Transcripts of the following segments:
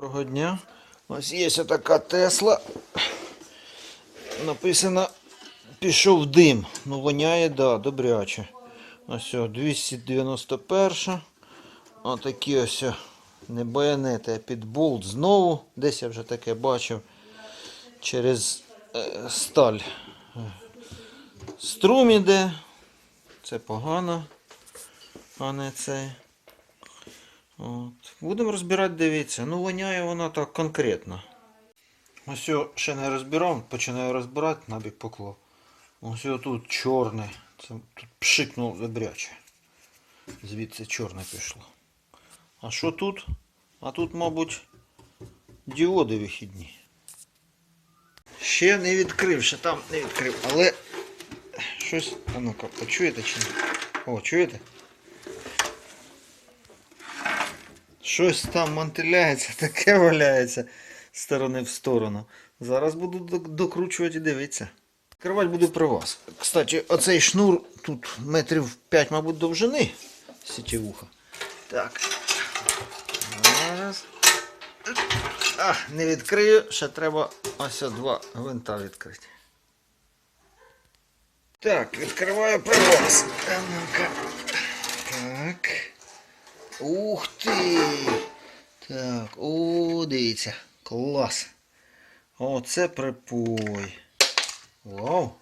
Доброго дня. Ось є така Тесла. Написано пішов дим. Ну воняє, да, добряче. Ось о, 291. Отакі ось о, не байонети, а під болт знову. Десь я вже таке бачив. Через е, сталь. Струм іде. Це погано, а не це. От. Будемо розбирати, дивіться. Ну, воняє вона так конкретно. Ось ще не розбирав, починаю розбирати, набік поклав. Ось тут чорне. Це тут пшикнув добряче. Звідси чорне пішло. А що тут? А тут, мабуть, діоди вихідні. Ще не відкрив, ще там не відкрив, але щось. А ну-ка, почуєте чи ні? О, чуєте? Щось там мантиляється, таке валяється з сторони в сторону. Зараз буду докручувати і дивитися. Керувати буду при вас. Кстати, оцей шнур тут метрів 5, мабуть, довжини сітєвуха. Так. Зараз. А, не відкрию, ще треба ось два гвинта відкрити. Так, відкриваю при вас. Так. Ух ти! Так, о, дивіться, клас. Оце припой. Вау!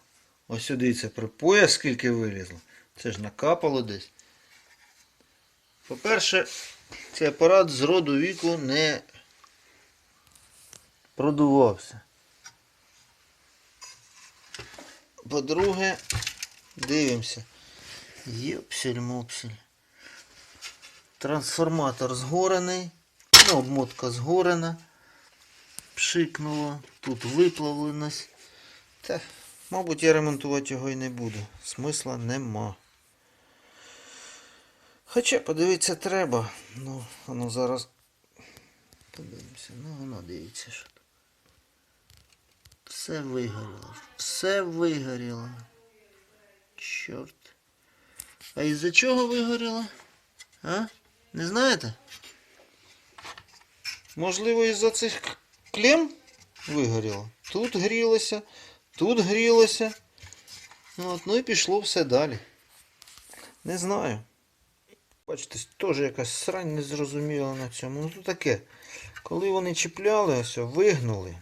Ось сюди дивіться, припоя скільки вилізло. Це ж накапало десь. По-перше, цей апарат з роду віку не продувався. По-друге, дивимося. Йопсель-мопсель. Трансформатор згорений, ну, обмотка згорена, пшикнуло, тут виплавленось. Та, мабуть, я ремонтувати його і не буду. Смисла нема. Хоча подивитися треба. Ну, воно зараз. Подивимося, ну воно дивіться, що. Все вигоріло. Все вигоріло. Чорт. А із-за чого вигоріло? А? Не знаєте? Можливо, із-за цих клем вигоріло. Тут грілося, тут грілося. От, ну і пішло все далі. Не знаю. Бачите, теж якась срань незрозуміла на цьому. Ну то таке. Коли вони чіпляли, ось, вигнули.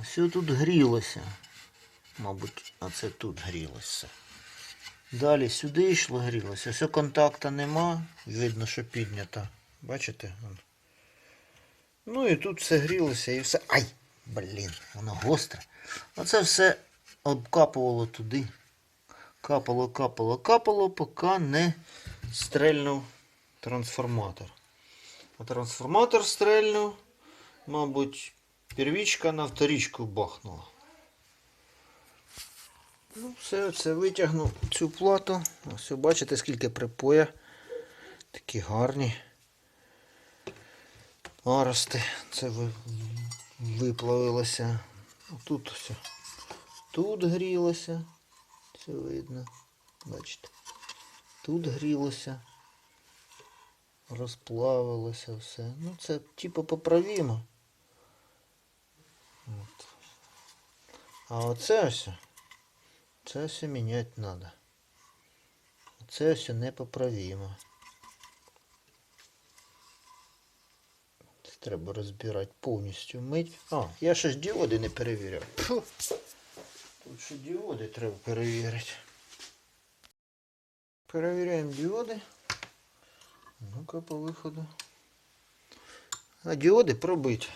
Ось тут грілося. Мабуть, а це тут грілося. Далі сюди йшло грілося. Все контакта нема. Видно, що піднята. Бачите? Ну і тут все грілося і все. Ай! Блін, воно гостре. Оце все обкапувало туди. Капало, капало, капало, поки не стрельнув трансформатор. А трансформатор стрельнув, мабуть, первічка на вторічку бахнула. Ну, все, це витягну цю плату. Ось бачите, скільки припоя. Такі гарні. Арости. Це виплавилося. Тут все. Тут грілося. Все видно. Бачите. Тут грілося. Розплавилося все. Ну це типу поправимо. От. А оце ось. Це все міняти треба. Це все непоправимо. Це треба розбирати повністю мить. А, я ще ж діоди не перевіряв. Фу. Тут ще діоди треба перевірити. Перевіряємо діоди. Ну-ка по виходу. А діоди пробиті.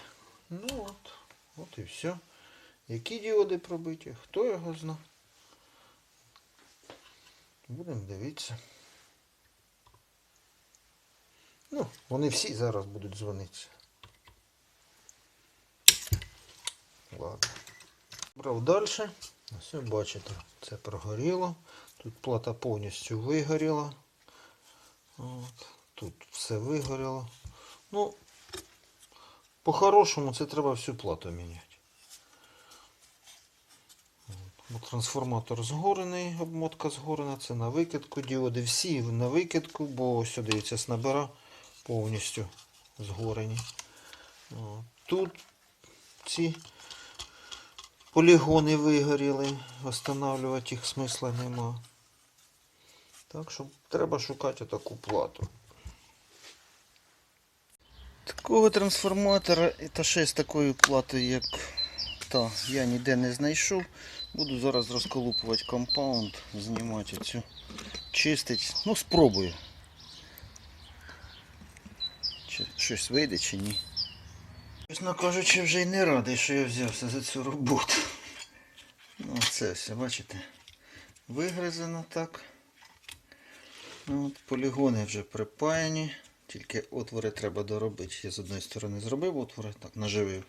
Ну от. От і все. Які діоди пробиті? Хто його знає? Будемо дивитися. Ну, вони всі зараз будуть дзвонитися. Ладно. Брав далі. Все, бачите, це прогоріло. Тут плата повністю вигоріла. От. Тут все вигоріло. Ну, по-хорошому це треба всю плату міняти. Трансформатор згорений, обмотка згорена, це на викидку. Діоди всі на викидку, бо ось дивіться, снабира повністю згорені. Тут ці полігони вигоріли, встановлювати їх смисла нема. Так що треба шукати таку плату. Такого трансформатора та ще з такою платою, як та, я ніде не знайшов. Буду зараз розколупувати компаунд, знімати цю, чистить. Ну, спробую. Чи щось вийде чи ні. Чесно кажучи, вже й не радий, що я взявся за цю роботу. Ну, це все, бачите? Вигризано так. Ну, от, полігони вже припаяні. Тільки отвори треба доробити. Я з одної сторони зробив отвори, так, наживив.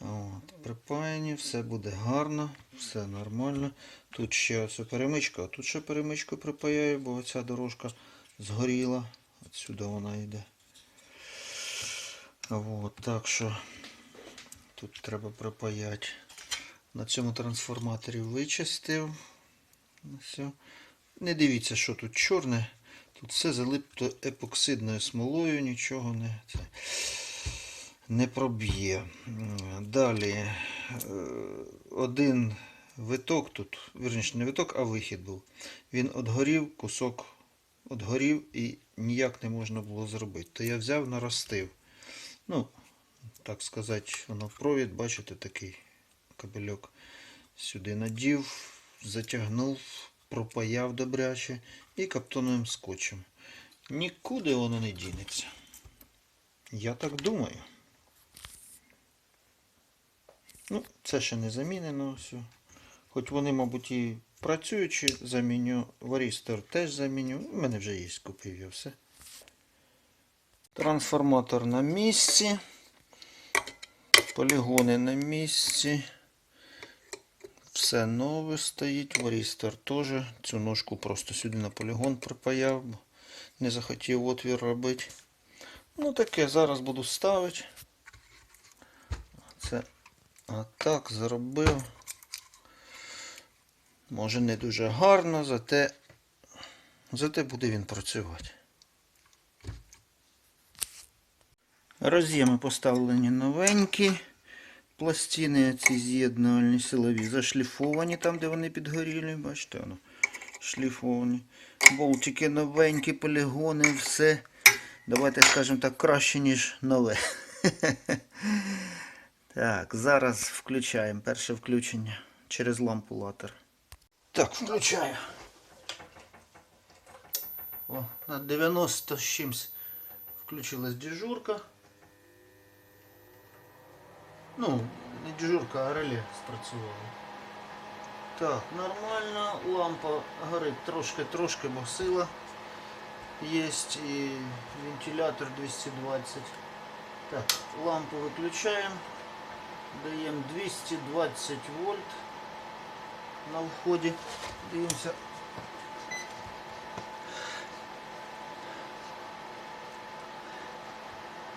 От, припаяні, все буде гарно, все нормально. Тут ще ось перемичка, а тут ще перемичку припаяю, бо оця дорожка згоріла. Отсюди вона йде. От, так що тут треба припаяти. На цьому трансформаторі вичистив. Все. Не дивіться, що тут чорне. Тут все залипто епоксидною смолою, нічого не, це, не проб'є. Далі е, один виток тут, вірніше не виток, а вихід був. Він отгорів, кусок отгорів і ніяк не можна було зробити. То я взяв, наростив. Ну, так сказати, воно провід, бачите, такий кабельок. Сюди надів, затягнув, пропаяв добряче і каптоновим скотчем. Нікуди воно не дінеться. Я так думаю. Ну, це ще не замінено все. Хоч вони, мабуть, і працюючи, заміню. Варістор теж заміню. У мене вже є, купив я все. Трансформатор на місці. Полігони на місці. Все нове стоїть. Варістер теж. Цю ножку просто сюди на полігон припаяв. Не захотів отвір робити. Ну таке, зараз буду ставити. Це отак зробив. Може не дуже гарно, зате, зате буде він працювати. Роз'єми поставлені новенькі. Пластини ці з'єднувальні силові зашліфовані там, де вони підгоріли. Бачите, воно шліфовані. Болтики новенькі, полігони, все. Давайте скажемо так, краще, ніж нове. Так, зараз включаємо перше включення через лампу латер. Так, включаю. О, на 90 з чимсь включилась дежурка. Ну, не дежурка, а реле спрацювало. Так, нормально. Лампа горить трошки-трошки, бо сила є і вентилятор 220. Так, лампу виключаємо. Даємо 220 вольт на вході. Дивимося.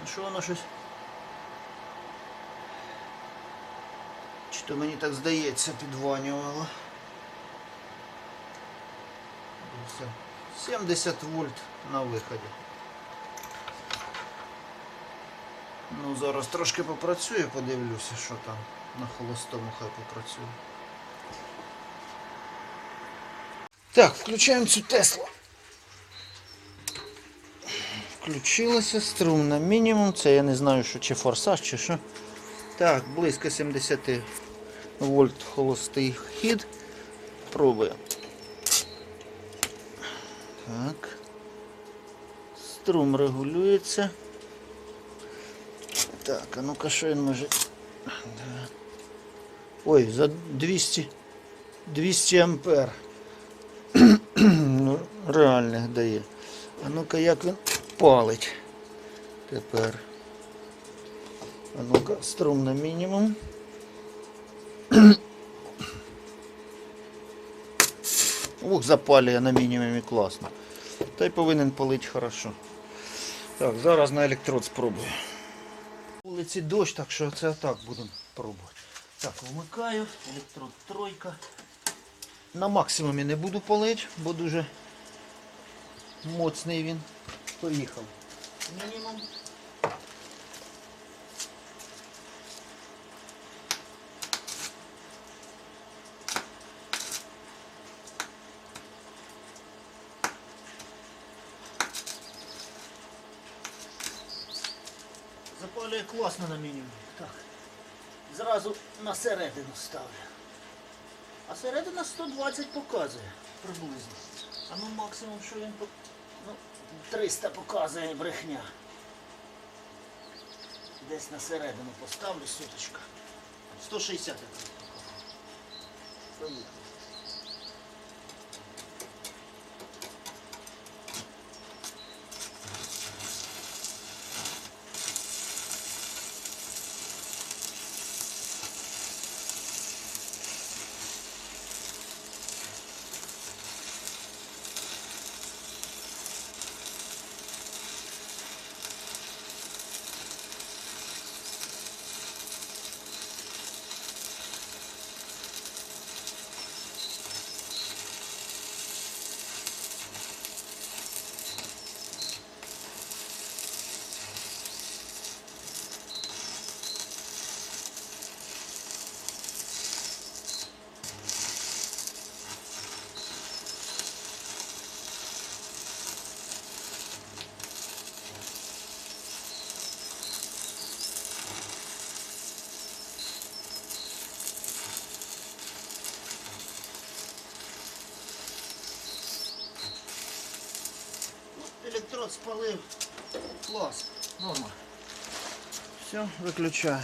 Ну що воно щось? Чи то мені так здається, підванювало. І все. 70 вольт на виході. Ну, зараз трошки попрацюю, подивлюся, що там на холостому хай попрацює. Так, включаємо цю Теслу. Включилося, струм на мінімум. Це я не знаю, що чи форсаж, чи що. Так, близько 70 вольт холостий хід. Пробуємо. Так. Струм регулюється. Так, а ну-ка що він може. Ой, за 200 200 ампер. ну, реальних дає. А ну-ка як він палить тепер. А ну-ка, струм на мінімум. Ух, запалює на мінімумі класно. Та й повинен палити хорошо. Так, зараз на електрод спробую. Вулиці дощ, так що це так будемо пробувати. Так, вмикаю, електрод тройка. На максимумі не буду палити, бо дуже моцний він. Поїхав. Мінімум. Запалює класно на мінімум. Так. Зразу на середину ставлю. А середина 120 показує приблизно. А ну максимум, що він ну, 300 показує брехня. Десь на середину поставлю соточка. 160 якраз показує. Спалив. Клас. Норма. Все, виключаємо.